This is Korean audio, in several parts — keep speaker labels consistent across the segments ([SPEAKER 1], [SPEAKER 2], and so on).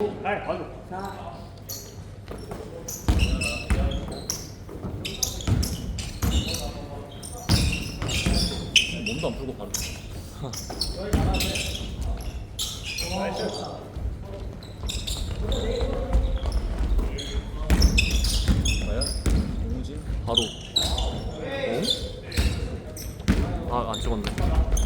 [SPEAKER 1] 아, 봐줘.
[SPEAKER 2] 몸도 안 풀고 바로. 뭐야? 뭐지? 바로. 어? 아, 안 찍었네.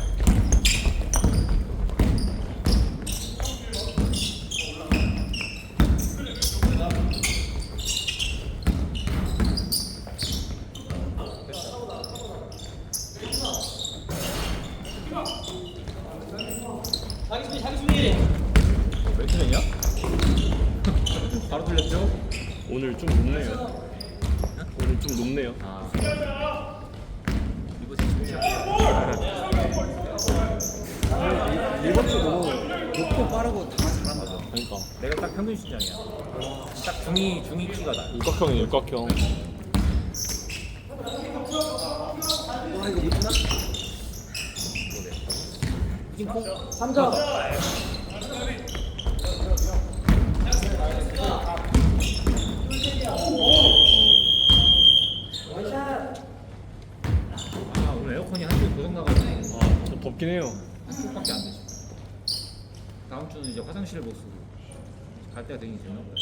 [SPEAKER 2] 몇 트레냐? 바로 틀렸죠?
[SPEAKER 1] 오늘 좀 높네요. 오늘 좀 높네요.
[SPEAKER 2] 아. 이거 진짜
[SPEAKER 3] 리버풀 너무 높고 빠르고 다 잘한다.
[SPEAKER 1] 그러니까
[SPEAKER 2] 내가 딱 평균 시장이야. 딱 중이 중이 키가 나.
[SPEAKER 1] 육각형이에요, 육각형.
[SPEAKER 3] 와 이거 못나?
[SPEAKER 2] 킹콩?
[SPEAKER 3] 3점.
[SPEAKER 2] 아 오늘 에어컨이 한주 고장 나가지고
[SPEAKER 1] 아, 좀 덥긴 해요.
[SPEAKER 2] 한쪽밖에 안 되죠. 다음 주는 이제 화장실 못 쓰고 갈 때가 되긴 되나 보다.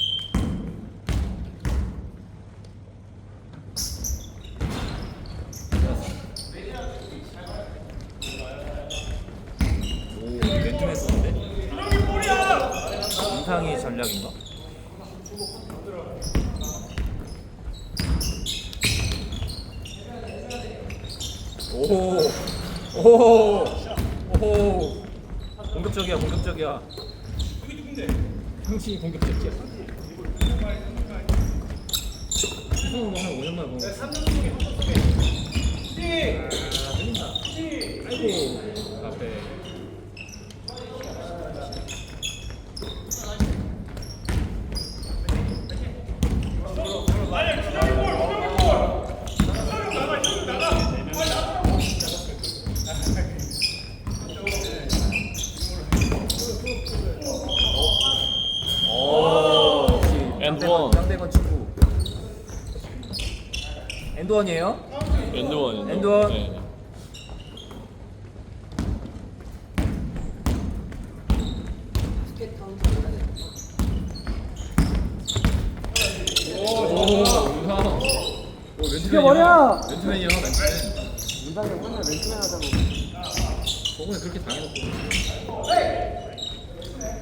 [SPEAKER 2] 오, 멘트맨 썼는데? 인상이 전략인가? 오, 오, 오, 공격적이야, 공격적이야. 형신이 공격적이야. 수성으로 한 5년 만에 보는 거. 아, 들린다. 아이고, 앞에. 오, 역시
[SPEAKER 1] 엔드원.
[SPEAKER 2] 짱대건 친구. 엔드원이에요?
[SPEAKER 1] 엔드원.
[SPEAKER 2] 엔드원.
[SPEAKER 1] 네.
[SPEAKER 2] 오, 형. 오,
[SPEAKER 3] 죽여버려!
[SPEAKER 2] 멘트맨이야, 멘트맨.
[SPEAKER 3] 문상이 맨날 멘트맨 하자고.
[SPEAKER 2] 저번에 그렇게 당해놓고.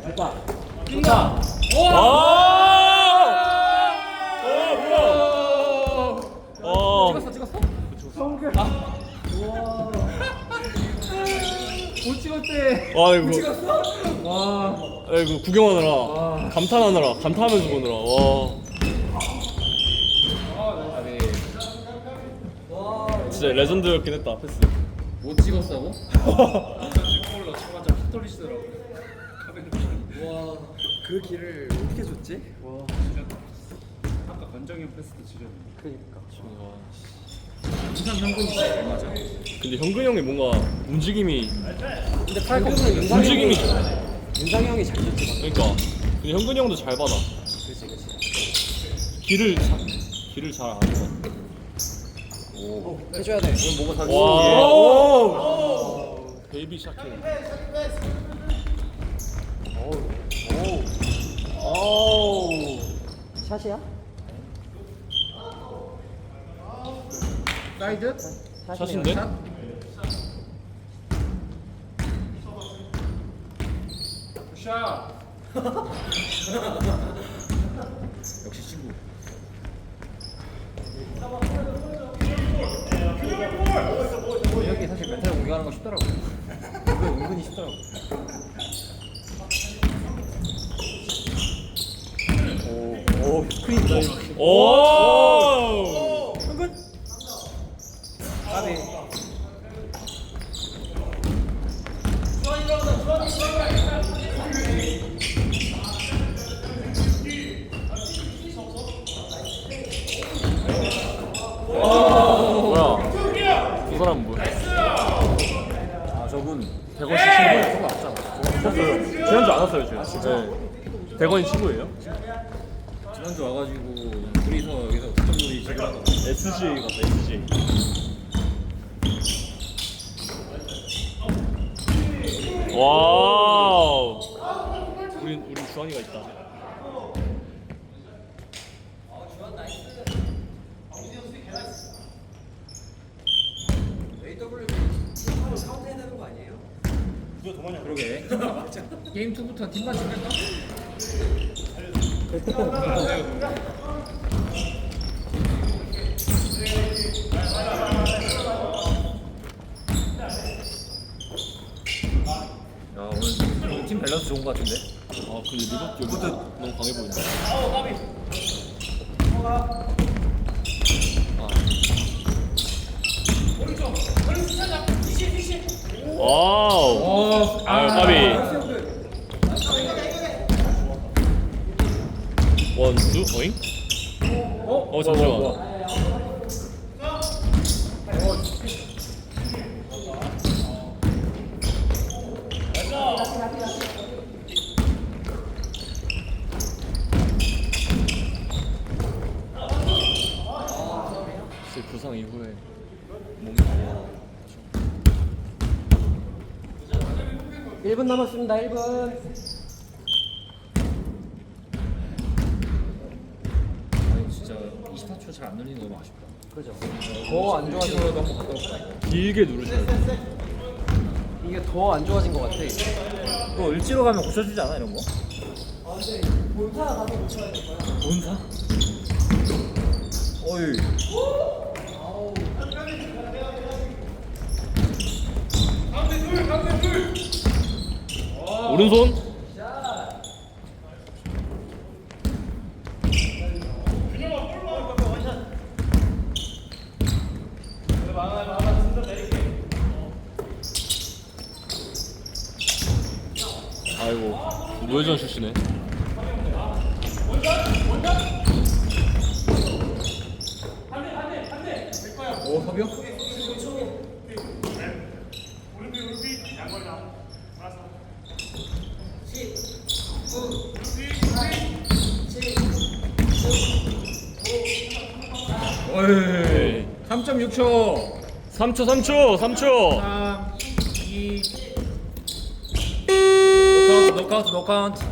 [SPEAKER 3] 좋다.
[SPEAKER 2] 뛴다.
[SPEAKER 1] 아! 어,
[SPEAKER 2] 찍었어, 찍었어?
[SPEAKER 3] 성근. 우와.
[SPEAKER 2] 못 찍었대.
[SPEAKER 1] 아이고,
[SPEAKER 3] 찍었어?
[SPEAKER 2] 와.
[SPEAKER 1] 아이고 구경하느라,
[SPEAKER 2] 와.
[SPEAKER 1] 감탄하느라, 감탄하면서 보느라. 와,
[SPEAKER 2] 아.
[SPEAKER 3] 와.
[SPEAKER 1] 진짜 레전드였긴 했다 패스.
[SPEAKER 2] 못 찍었다고?
[SPEAKER 4] 골로 쳐맞아 흩돌리시더라고.
[SPEAKER 3] 와. 그 길을 어떻게 줬지? 와.
[SPEAKER 4] 아까 권정현 패스도 지렸는데.
[SPEAKER 3] 그니까.
[SPEAKER 2] 현근이 제일 맞아.
[SPEAKER 1] 근데 현근 형이 뭔가 움직임이
[SPEAKER 3] 근데 팔꿈치는 윤상이
[SPEAKER 1] 움직임이
[SPEAKER 3] 형이- 윤상이 형이 잘 줬지.
[SPEAKER 1] 그러니까 근데 현근 형도 잘 받아.
[SPEAKER 3] 그렇지 그렇지.
[SPEAKER 1] 길을 자, 길을 잘안 해.
[SPEAKER 3] 오. 해줘야 돼. 이건 뭐가 다
[SPEAKER 1] 와, 오, 베이비 샤킹.
[SPEAKER 3] 오. 샷이야?
[SPEAKER 2] 사이드?
[SPEAKER 1] 샷인데?
[SPEAKER 4] 샷.
[SPEAKER 2] 역시 친구. 여기 사실 멘탈 공격하는 거 쉽더라고. 이거 은근히 쉽더라고.
[SPEAKER 3] 오. 오. 스크린 더.
[SPEAKER 1] 오.
[SPEAKER 3] 성근. 까비.
[SPEAKER 1] 뭐야? 두 사람 뭐야?
[SPEAKER 2] 아 저분
[SPEAKER 1] 150 친구.
[SPEAKER 2] 그거 없잖아.
[SPEAKER 1] 지난주 안 왔어요 지금. 네. 대건이 친구예요?
[SPEAKER 2] 지난주 와가지고 둘이서 여기서 득점놀이 제대로
[SPEAKER 1] SG 같다 SG 와우 우린 우린 주환이가 있다?
[SPEAKER 2] 그러게 게임 2부터 팀만 챙겼나? 야 오늘, 오늘 팀 밸런스 좋은 것 같은데?
[SPEAKER 1] 아 근데 리버트 여기 너무 강해 보인다 와우.
[SPEAKER 2] 어,
[SPEAKER 1] 아유 까비. 원투 어잉?
[SPEAKER 2] 어?
[SPEAKER 1] 어 잠시만 진짜 부상 이후에 몸이 너무
[SPEAKER 3] 1분 남았습니다 1분.
[SPEAKER 2] 아니 진짜 24초 잘안 눌리는 거 너무 아쉽다.
[SPEAKER 3] 그죠. 더 안 좋아진
[SPEAKER 2] 치료라도 한번 갔다 올까
[SPEAKER 1] 길게 누르셔야 돼
[SPEAKER 3] 이게 더 안 좋아진 것 같아.
[SPEAKER 2] 또 을지로 가면 고쳐주지 않아 이런 거?
[SPEAKER 3] 본사 가서 고쳐야 될 거야.
[SPEAKER 2] 본사? 어이
[SPEAKER 1] 오른손 아이고 우회전 출시네
[SPEAKER 2] 오 협력? 어이 3.6초.
[SPEAKER 1] 3초 3초 3초.
[SPEAKER 2] 3 2 노카운트 노카운트 노카운트